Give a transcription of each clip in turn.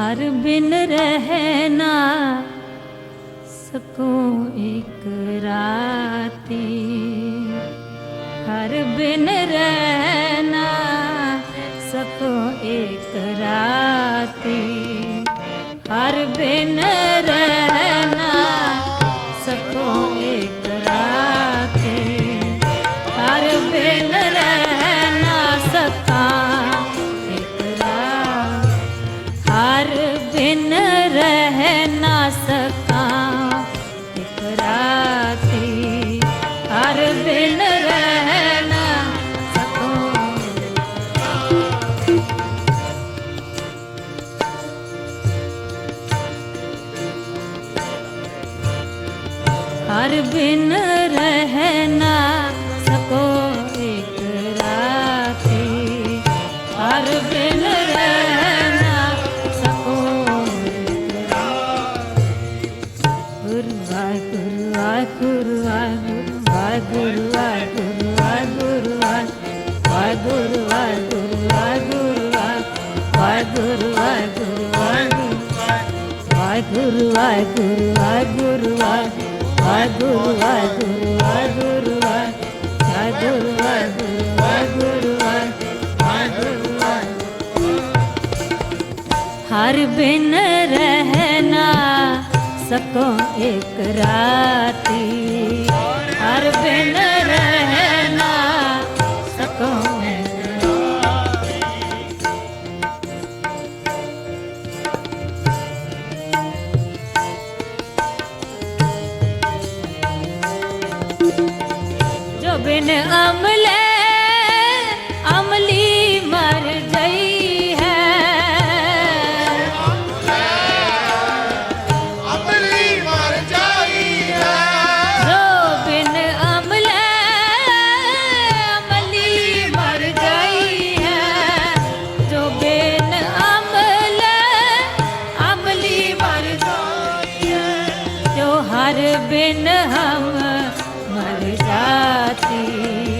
ਹਰ ਬਿਨ ਰਹਿਣਾ ਸਕੂੰ ਇੱਕ ਰਾਤੀ। ਹਰ ਬਿਨ ਰਹਿਣਾ ਸਕੂੰ ਇੱਕ ਰਾਤੀ। ਹਰ ਬਿਨ ਰਹਿਣਾ ਹਰ ਬਿਨ ਰਹਿ ਨਾ ਸਕੋ ਇੱਕ ਰਾਤੀ ਹਰ ਬਿਨ ਰਹਿ ਨਾ ਸਕੋ ਇੱਕ ਰਾਤੀ ਗੁਰੂ ਵਾਹਿਗੁਰੂ ਵਾਹਿਗੁਰੂ ਵਾਹਿਗੁਰੂ ਵਾਹਿਗੁਰੂ ਵਾਹਿਗੁਰੂ ਵਾਹਿਗੁਰੂ ਵਾਹਿਗੁਰੂ ਵਾਹਿਗੁਰੂ ਵਾਹਿਗੁਰੂ ਵਾਹਿਗੁਰੂ ਵਾਹਿਗੁਰੂ ਵਾਹਿਗੁਰੂ ਵਾਹਿਗੁਰੂ ਵਾਹਿਗੁਰੂ ਵਾਹਿਗੁਰੂ ਵਾਹਿਗੁਰੂ ਵਾਹਿਗੁਰੂ ਵਾਹਿਗੁਰੂ ਵਾਹਿਗੁਰੂ ਵਾਹਿਗੁਰੂ ਵਾਹਿਗੁਰੂ ਹਰ ਬਿਨ ਰਹਿਣਾ तुम्हार बिन हम मर जाती।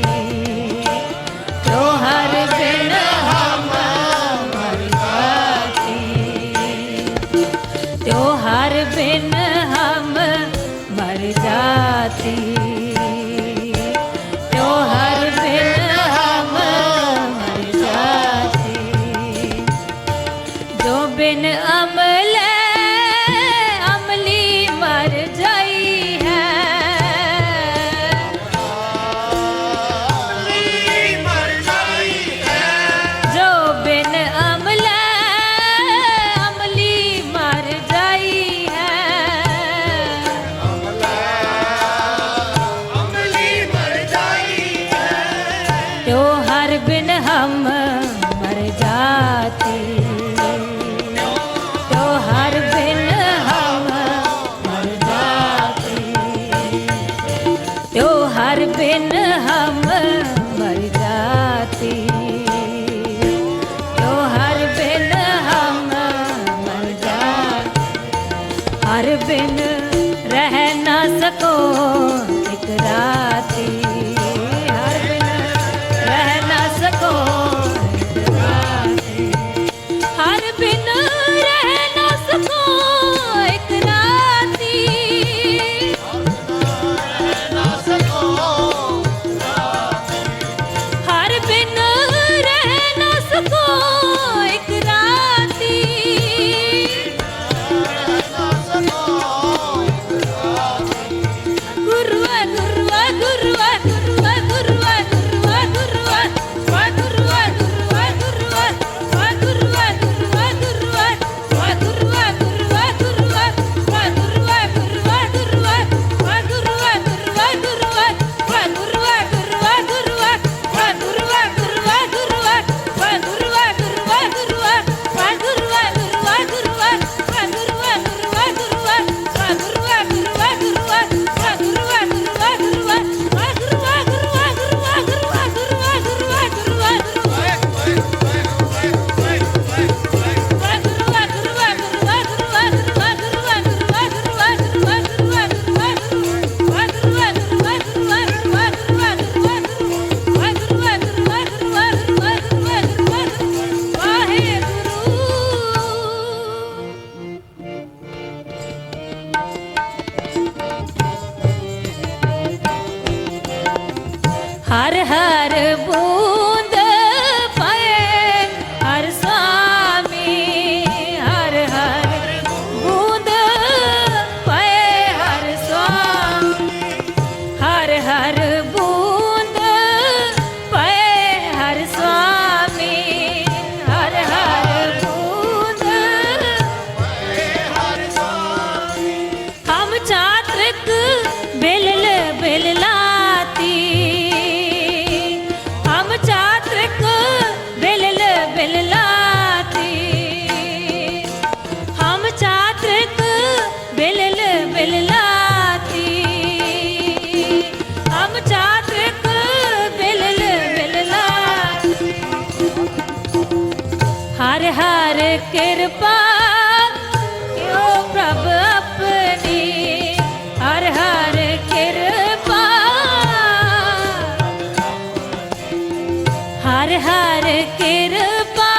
हर हर कृपा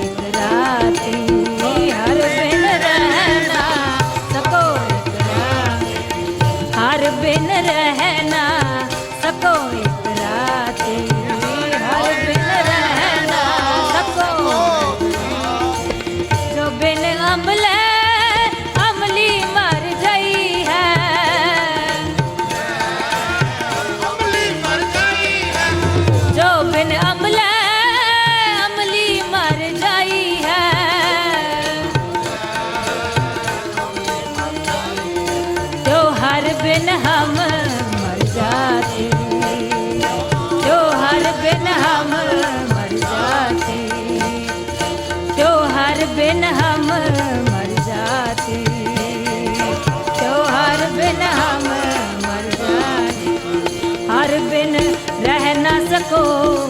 शिवरात्रि बिन हम मर जाते त्योहार बिन हम मर जाते हर बिन रह न सको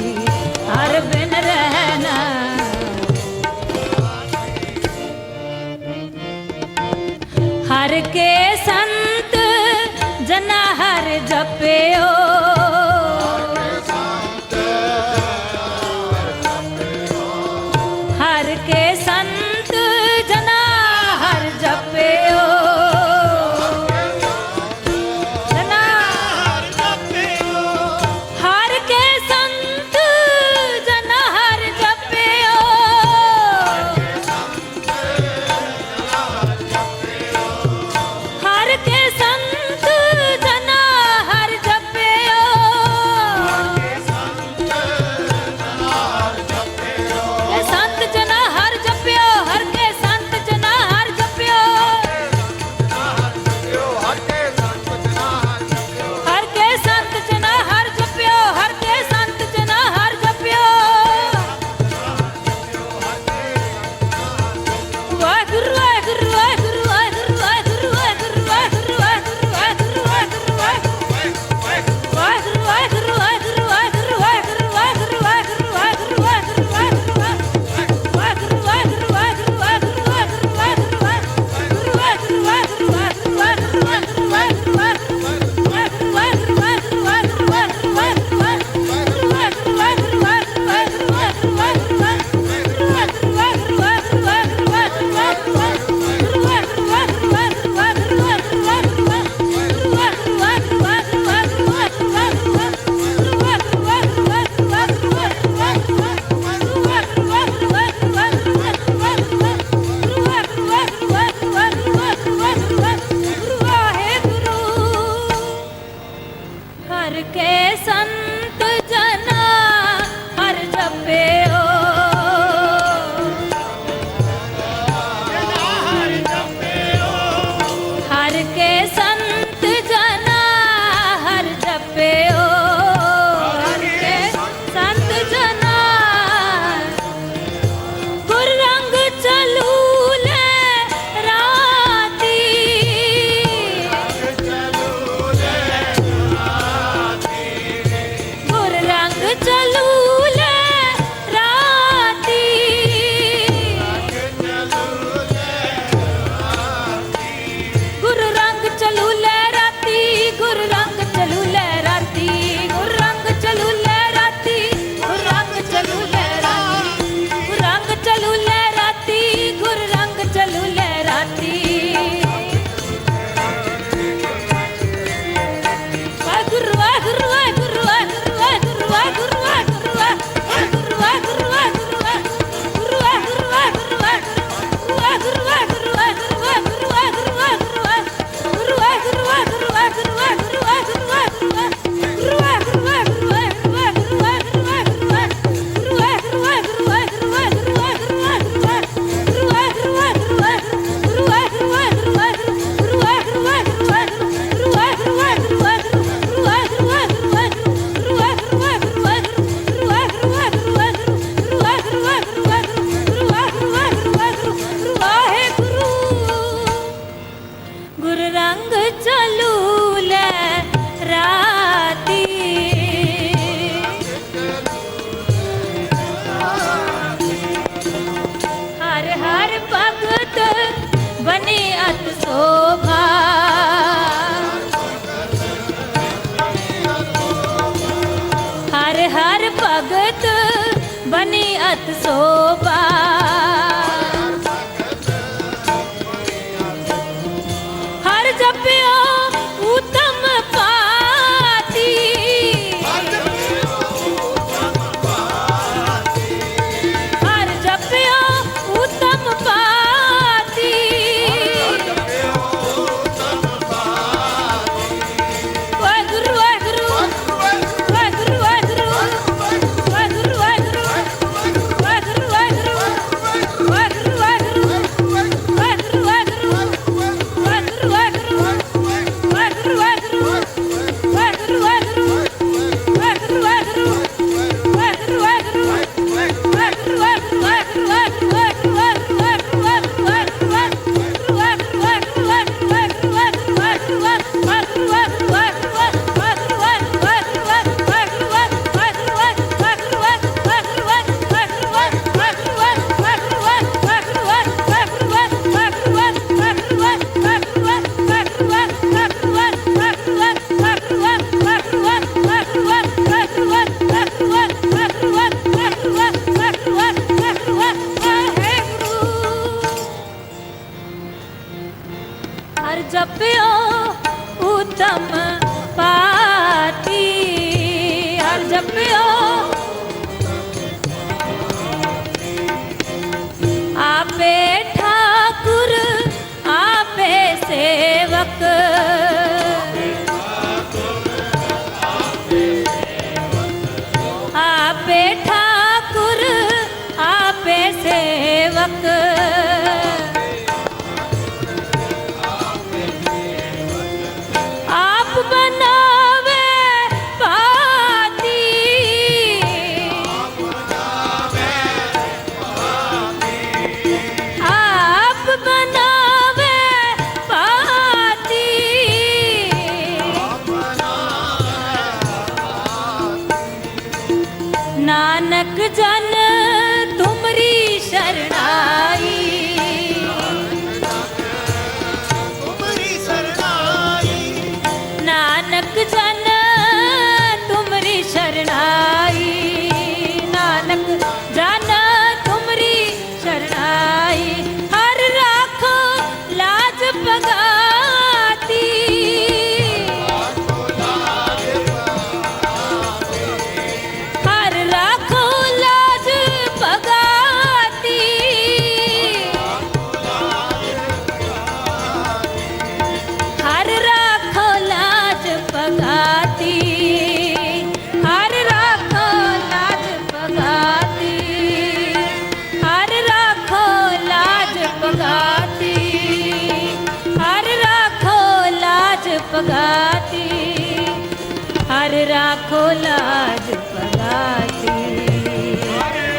હાર રાખો લાજ પગાતી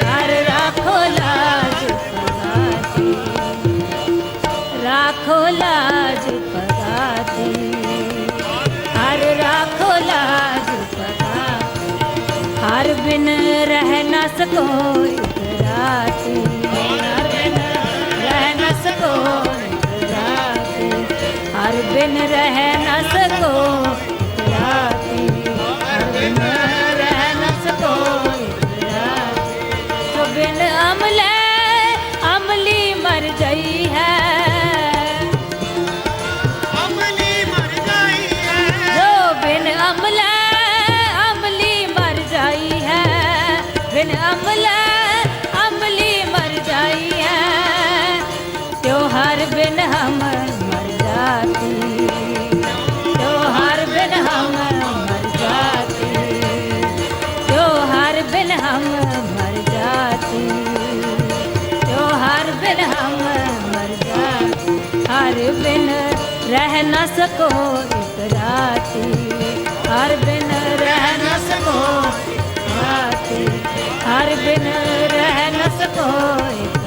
હાર રાખો લાજ પગાતી રાખો લાજ પગાતી હાર રાખો લાજ પગાતી હાર બિન રહ ના સકો રાતી હાર બિન રહ ના સકો રાતી હાર બિન રહ ના સકો ਅਮਲੇ ਅਮਲੀ ਮਰ ਜਾਈਏ ਤਿਉਹਾਰ ਬਿਨ ਹਮ ਮਰ ਜਾਤੀ। ਤਿਉਹਾਰ ਬਿਨ ਹਮ ਮਰ ਜਾਤੀ। ਤਿਉਹਾਰ ਬਿਨ ਹਮ ਮਰ ਜਾਤੀ। ਤਿਉਹਾਰ ਬਿਨ ਹਮ ਮਰ ਜਾਤੀ। ਹਰ ਬਿਨ ਰਹਿ ਨਾ ਸਕੋ बिन रह न सकोए